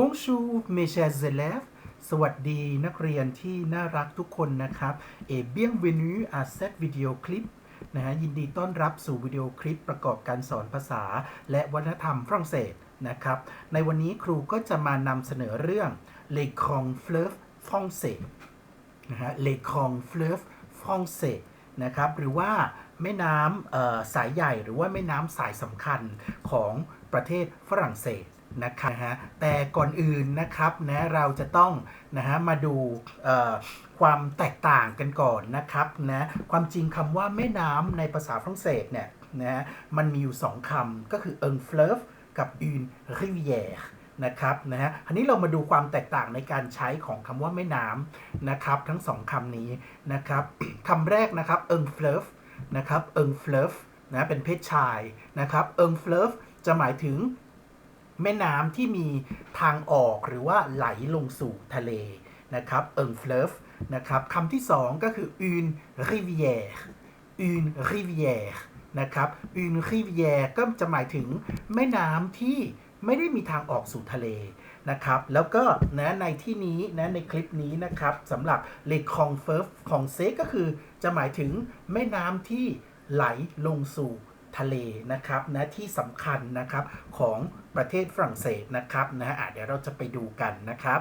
Bonjour mes chers élèves สวัสดีนักเรียนที่น่ารักทุกคนนะครับ et bienvenue à cette vidéo clip นะฮะยินดีต้อนรับสู่วิดีโอคลิปประกอบการสอนภาษา และวัฒนธรรมฝรั่งเศสนะครับ ในวันนี้ครูก็จะมานำเสนอเรื่อง les grands fleuves français นะฮะ les grands fleuves français นะครับหรือว่าแม่น้ำสายใหญ่หรือว่าแม่น้ำสายสำคัญของประเทศฝรั่งเศส นะครับนะฮะแต่ก่อนอื่นนะครับนะเราจะต้องนะฮะมาดูความแตกต่างกันก่อนนะครับนะความจริงคำว่าแม่น้ำในภาษาฝรั่งเศสเนี่ยนะมันมีอยู่สองคำก็คือ un fleuve กับ une rivière นะครับนะฮะอันนี้เรามาดูความแตกต่างในการใช้ของคำว่าแม่น้ำนะครับ ทั้งสองคำนี้นะครับคำแรกนะครับ un fleuve นะครับ un fleuve นะเป็นเพศชายนะครับ un fleuve จะหมายถึง แม่น้ำที่มีทางออกหรือว่าไหลลงสู่ทะเลนะครับ un fleuve นะครับคำที่สองก็คือ une rivière une rivière นะครับ une rivière ก็จะหมายถึงแม่น้ำที่ไม่ได้มีทางออกสู่ทะเลนะครับแล้วก็นะในที่นี้นะในคลิปนี้นะครับสำหรับ les grands fleuves français ก็คือจะหมายถึงแม่น้ำที่ไหลลงสู่ ทะเลนะครับนะที่สำคัญนะครับของประเทศฝรั่งเศสนะครับนะอะเดี๋ยวเราจะไปดูกันนะครับ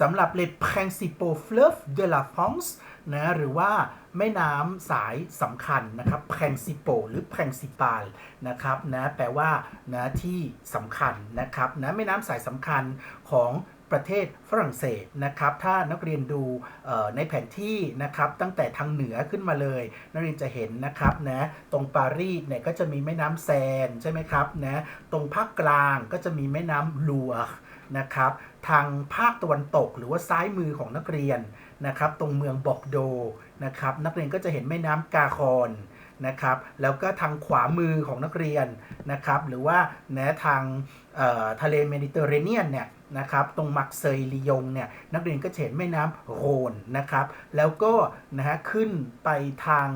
สำหรับ les principaux fleuves de la France นะหรือว่าแม่น้ำสายสำคัญนะครับ principal หรือ principal นะครับนะแปลว่านะที่สำคัญนะครับนะแม่น้ำสายสำคัญของ ประเทศฝรั่งเศสนะครับ ถ้านักเรียนดูในแผนที่นะครับ ตั้งแต่ทางเหนือขึ้นมาเลย นักเรียนจะเห็นนะครับนะตรงปารีสเนี่ยก็จะมีแม่น้ำแซนใช่ไหมครับนะตรงภาคกลางก็จะมีแม่น้ำลัวนะครับ ทางภาคตะวันตกหรือว่าซ้ายมือของนักเรียนนะครับ ตรงเมืองบอกโดนะครับ นักเรียนก็จะเห็นแม่น้ำกาคอนนะครับแล้วก็ทางขวามือของนักเรียนนะครับหรือว่านะทางทะเลเมดิเตอร์เรเนียนเนี่ย นะครับตรงมักเซยลียงเนี่ยนักเรียนก็เห็นแม่น้ำโรนนะครับแล้วก็นะฮะขึ้นไปทาง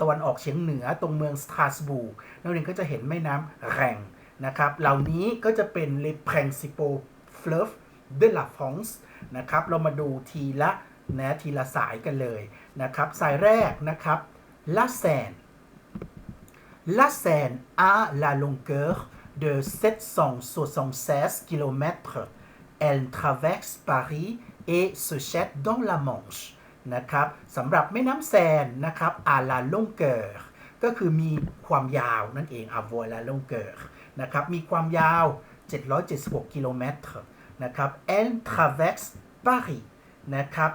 ตะวันออกเฉียงเหนือตรงเมืองสตาสบูร์นักเรียนก็จะเห็นแม่น้ำแรงนะครับเหล่านี้ก็จะเป็น les principaux fleuves de la France นะครับเรามาดูทีละนะทีละสายกันเลยนะครับสายแรกนะครับ La Seine La Seine a la longueur de 776 km. Elle traverse Paris et se jette dans la Manche นะครับสำหรับแม่น้ำแซนนะครับ à la longueur ก็คือมีความยาวนั่นเอง à voir la longueur นะครับ มีความยาว 776 กิโลเมตรนะครับ Elle traverse Paris นะครับ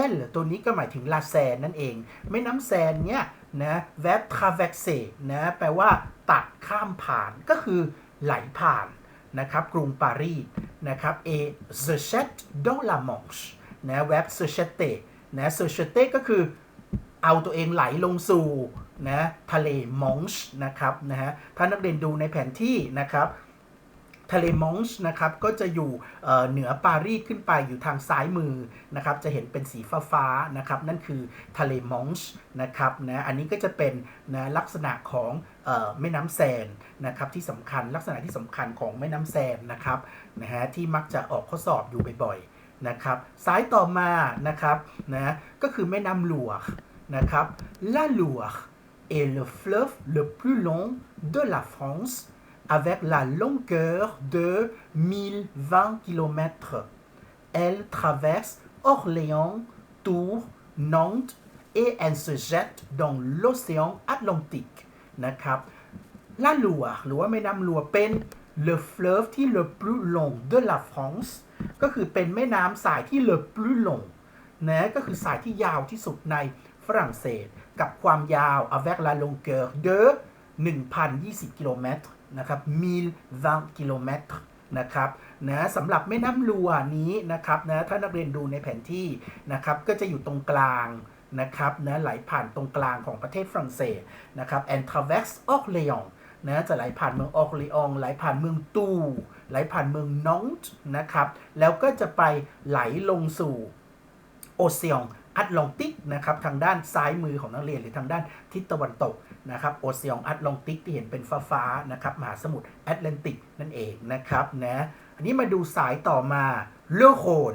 Elle ตัวนี้ก็หมายถึง La Seine นั่นเอง แม่น้ำแซนเนี่ยนะ verb traverser นะ แปลว่าตัดข้ามผ่านก็คือไหลผ่าน นะครับกรุงปารีสนะครับ et se jette dans la Manche นะ verb se jeter นะ se jeter ก็คือเอาตัวเองไหลลงสู่นะทะเลมองช์นะครับนะฮะถ้านักเรียนดูในแผนที่นะครับทะเลมองช์นะครับก็จะอยู่เเหนือปารีสขึ้นไปอยู่ทางซ้ายมือนะครับจะเห็นเป็นสีฟ้าๆนะครับนั่นคือทะเลมองช์นะครับนะอันนี้ก็จะเป็นนะลักษณะของ แม่น้ำแซนนะครับที่สำคัญลักษณะที่สำคัญของแม่น้ำแซนนะครับนะฮะที่มักจะออกข้อสอบอยู่บ่อยๆนะครับสายต่อมานะครับนะก็คือแม่น้ำหลวงนะครับ La Loire est le fleuve le plus long de la France avec la longueur de 1020 km. Elle traverse Orléans, Tours, Nantes et elle se jette dans l'océan Atlantique นะครับ La Loire หรือว่าแม่น้ำลัวเป็น le fleuve ที่ le plus long de la France ก็คือเป็นแม่น้ำสายที่ le plus long นะก็คือสายที่ยาวที่สุดในฝรั่งเศส กับความยาว avec la longueur de 1,020 กิโลเมตรนะครับ1020กิโลเมตรนะครับนะสำหรับแม่น้ำลัวนี้นะครับนะถ้านักเรียนดูในแผนที่นะครับก็จะอยู่ตรงกลาง นะครับนะไหลผ่านตรงกลางของประเทศฝรั่งเศสนะครับ and traverse Orléans นะจะไหลผ่านเมืองออกเลีองไหลผ่านเมืองตูไหลผ่านเมืองนองต์นะครับ แล้วก็จะไปไหลลงสู่โอเซียนแอตแลนติกนะครับทางด้านซ้ายมือของนักเรียนหรือทางด้านทิศตะวันตกนะครับโอเชียนแอตแลนติกที่เห็นเป็นฟ้าๆนะครับมหาสมุทรแอตแลนติกนั่นเองนะครับนะ อันนี้มาดูสายต่อมาเลอโคน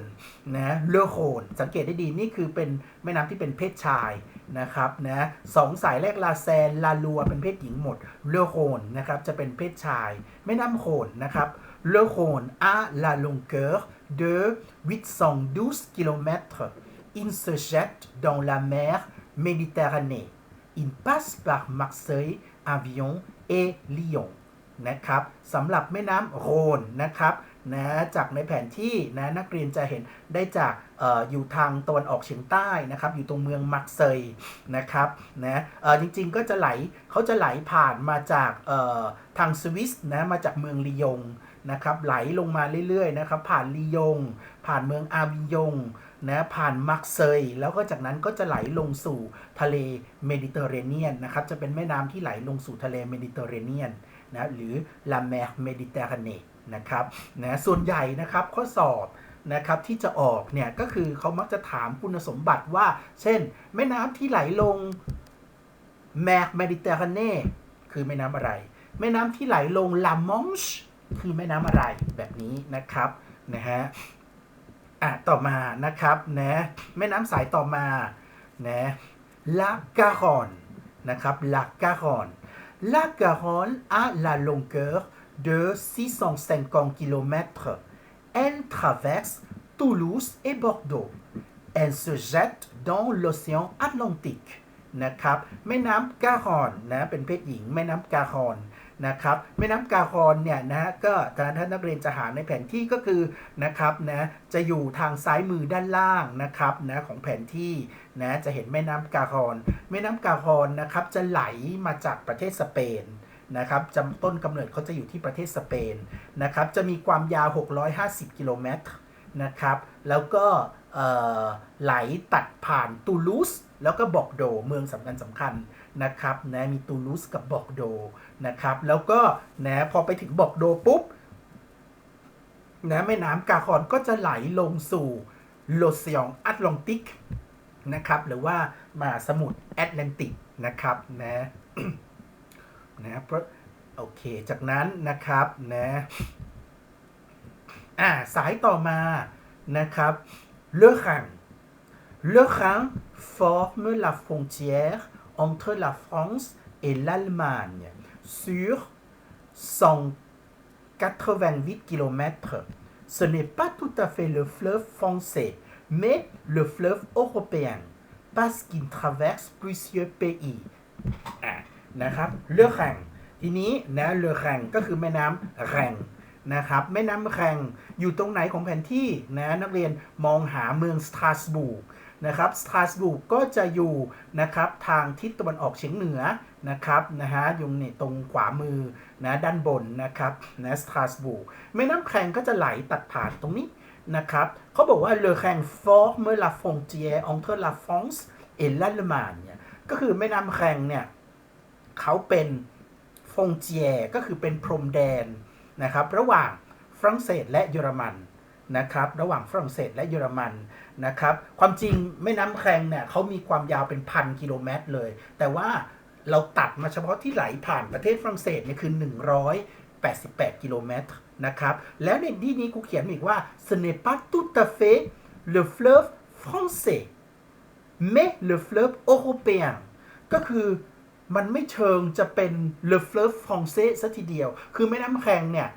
นะเลอโคนสังเกตได้ดีนี่คือเป็นแม่น้ำที่เป็นเพศชายนะครับนะสองสายแรกลาแซนลาลัวเป็นเพศหญิงหมดเลอโคนนะครับจะเป็นเพศชาย แม่น้ำโคนนะครับ Le Rhône a la longueur de 812 km. Il se jette dans la mer Méditerranée. Il passe par Marseille, Avion et Lyon. นะครับสำหรับแม่น้ำโรนนะครับ นะจากในแผนที่นะนักเรียนจะเห็นได้จากออยู่ทางตะวันออกเฉียงใต้นะครับ อยู่ตรงเมืองมักเซยนะครับนะจริงๆก็จะไหลเขาจะไหลผ่านมาจากทางสวิสนะมาจากเมืองลียงนะครับไหลลงมาเรื่อยๆนะครับผ่านลียง ผ่านเมืองอาวิยงนะผ่านมักเซย แล้วก็จากนั้นก็จะไหลลงสู่ทะเลเมดิเตอร์เรเนียนนะครับจะเป็นแม่น้ำที่ไหลลงสู่ทะเลเมดิเตอร์เรเนียนนะหรือลาแมร์เมดิเตอร์เน นะครับนะส่วนใหญ่นะครับข้อสอบนะครับที่จะออกเนี่ยก็คือเขามักจะถามคุณสมบัติว่า เช่น แม่น้ำที่ไหลลงแมร์เมดิเตอร์เนคือแม่น้ำอะไร แม่น้ำที่ไหลลงลามองช์คือแม่น้ำอะไรแบบนี้นะครับนะฮะอะต่อมานะครับนะแม่น้ำสายต่อมานะลากาฮอนนะครับลากาฮอนลากาฮอน a la longueur de 650 km. Elle traverse Toulouse et Bordeaux. Elle se jette dans l'océan Atlantique นะครับแม่น้ำกาฮอนนะเป็นเพศหญิงแม่น้ำกาฮอนนะครับแม่น้ำกาฮอนเนี่ยนะก็ท่านท่านนักเรียนจะหาในแผนที่ก็คือนะครับนะจะอยู่ทางซ้ายมือด้านล่างนะครับนะของแผนที่นะจะเห็นแม่น้ำกาฮอนแม่น้ำกาฮอนนะครับจะไหลมาจากประเทศสเปน นะครับจำต้นกำเนิดเขาจะอยู่ที่ประเทศสเปนนะครับจะมีความยาว 650 กิโลเมตรนะครับแล้วก็ไหลตัดผ่านตูลูสแล้วก็บอกโดเมืองสำคัญสำคัญนะครับนะมีตูลูสกับบอกโดนะครับแล้วก็นะพอไปถึงบอกโดปุ๊บนะแม่น้ำกาคอนก็จะไหลลงสู่โลเซียงแอตแลนติกนะครับหรือว่ามหาสมุทรแอตแลนติกนะครับนะ นะเพราะโอเคจากนั้นนะครับนะอ่าสายต่อมานะครับเลอคัง Le Rhin forme la frontière entre la France et l'Allemagne sur 188 km. Ce n'est pas tout à fait le fleuve français, mais le fleuve européen, parce qu'il traverse plusieurs pays. อ่ะ นะครับเรือแข่งทีนี้นะเรือแข่งก็คือแม่น้ำแข่งนะครับแม่น้ำแข่งอยู่ตรงไหนของแผนที่นะนักเรียนมองหาเมืองสตราสบูร์กนะครับสตราสบูร์กก็จะอยู่นะครับทางทิศตะวันออกเฉียงเหนือนะครับนะฮะอยู่ในตรงขวามือนะด้านบนนะครับนะสตราสบูร์กแม่น้ำแข่งก็จะไหลตัดผ่านตรงนี้นะครับเขาบอกว่า le Rhin forme la frontière entre la France et l'Allemagne เนี่ยก็คือแม่น้ำแข่งเนี่ย เขาเป็นฟงเจียก็คือเป็นพรมแดนนะครับ ระหว่างฝรั่งเศสและเยอรมันนะครับ ระหว่างฝรั่งเศสและเยอรมันนะครับ ความจริงแม่น้ำแคงเนี่ยเขามีความยาวเป็นพันกิโลเมตรเลย แต่ว่าเราตัดมาเฉพาะที่ไหลผ่านประเทศฝรั่งเศสเนี่ยคือ 188 กิโลเมตรนะครับ แล้วในที่นี้กูเขียนอีกว่า ce n'est pas tout à fait le fleuve français mais le fleuve européen ก็คือ มันไม่เชิงจะเป็น le fleuve français ซะทีเดียว คือแม่น้ำแคงเนี่ย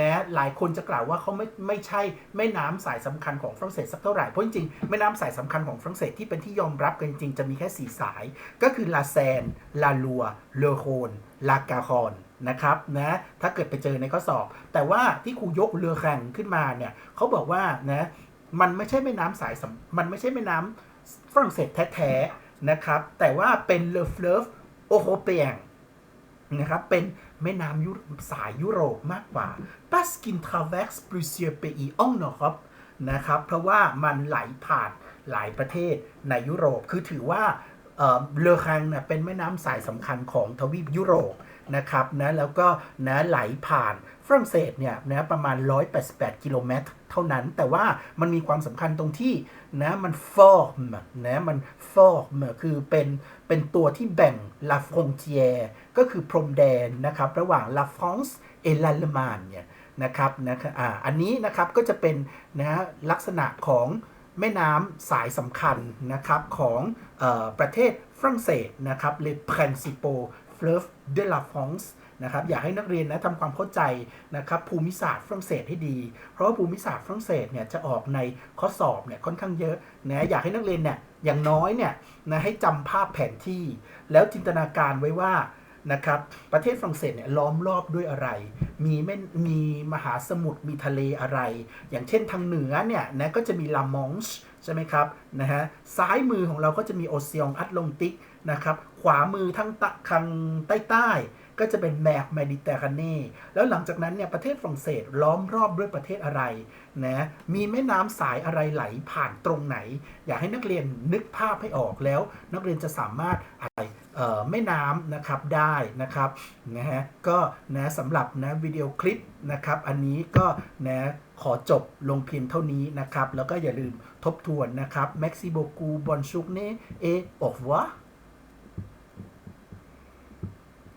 นะหลายคนจะกล่าวว่าเขาไม่ไม่ใช่แม่น้ำสายสำคัญของฝรั่งเศสสักเท่าไหร่เพราะจริงๆแม่น้ำสายสำคัญของฝรั่งเศสที่เป็นที่ยอมรับกันจริง ๆ จะมีแค่ 4 สาย ก็คือลาแซน ลาลัว เลอโคนลากาคอนนะครับนะถ้าเกิดไปเจอในข้อสอบ แต่ว่าที่ครูยกเรือแข่งขึ้นมาเนี่ยเขาบอกว่านะมันไม่ใช่แม่น้ำสายสมันไม่ใช่แม่น้ำฝรั่งเศสแท้ๆนะครับแต่ว่าเป็นเลฟเลฟ โอโ p เปียงนะครับเป็นแม่น้ำยุสายยุโรปมากกว่า parce qu'il traverse plusieurs pays en Europe นะครับ เพราะว่ามันไหลผ่านหลายประเทศในยุโรป คือถือว่าเลอคังเนี่ยเป็นแม่น้ำสายสำคัญของทวีปยุโรปนะครับนะแล้วก็นะไหลผ่านฝรั่งเศสเนี่ยนะประมาณ 188 กิโลเมตร ท่านั้น แต่ว่ามันมีความสำคัญตรงที่นะมัน form นะมัน form คือเป็นเป็นตัวที่แบ่ง la frontière ก็คือพรมแดนนะครับ ระหว่าง la France et l'Allemagne เนี่ยนะครับนะครับอ่าอันนี้นะครับก็จะเป็นนะลักษณะของแม่น้ำสายสำคัญนะครับของออประเทศฝรั่งเศสนะครับ les principaux fleuves de la France นะครับอยากให้นักเรียนนะทำความเข้าใจนะครับภูมิศาสตร์ฝรั่งเศสให้ดี เพราะว่าภูมิศาสตร์ฝรั่งเศสเนี่ยจะออกในข้อสอบเนี่ยค่อนข้างเยอะนะอยากให้นักเรียนเนี่ยอย่างน้อยเนี่ยนะให้จำภาพแผนที่ แล้วจินตนาการไว้ว่านะครับประเทศฝรั่งเศสเนี่ยล้อมรอบด้วยอะไร มีแม่มีมหาสมุทรมีทะเลอะไร อย่างเช่นทางเหนือเนี่ยนะก็จะมีลามองช์ใช่ไหมครับนะฮะซ้ายมือของเราก็จะมีโอเซียนแอตแลนติกนะครับขวามือทางตะทางใต้ใต้ ก็จะเป็นแมกเมดิเตอร์เรเนแล้วหลังจากนั้นเนี่ยประเทศฝรั่งเศสล้อมรอบด้วยประเทศอะไรนะมีแม่น้ำสายอะไรไหลผ่านตรงไหน อยากให้นักเรียนนึกภาพให้ออกแล้ว นักเรียนจะสามารถอะไรเอ่อแม่น้ำนะครับได้นะครับนะฮะก็นะสำหรับนะวิดีโอคลิปนะครับอันนี้ก็นะขอจบลงเพียงเท่านี้นะครับ แล้วก็อย่าลืมทบทวนนะครับ Merci beaucoup bonne journée et au revoir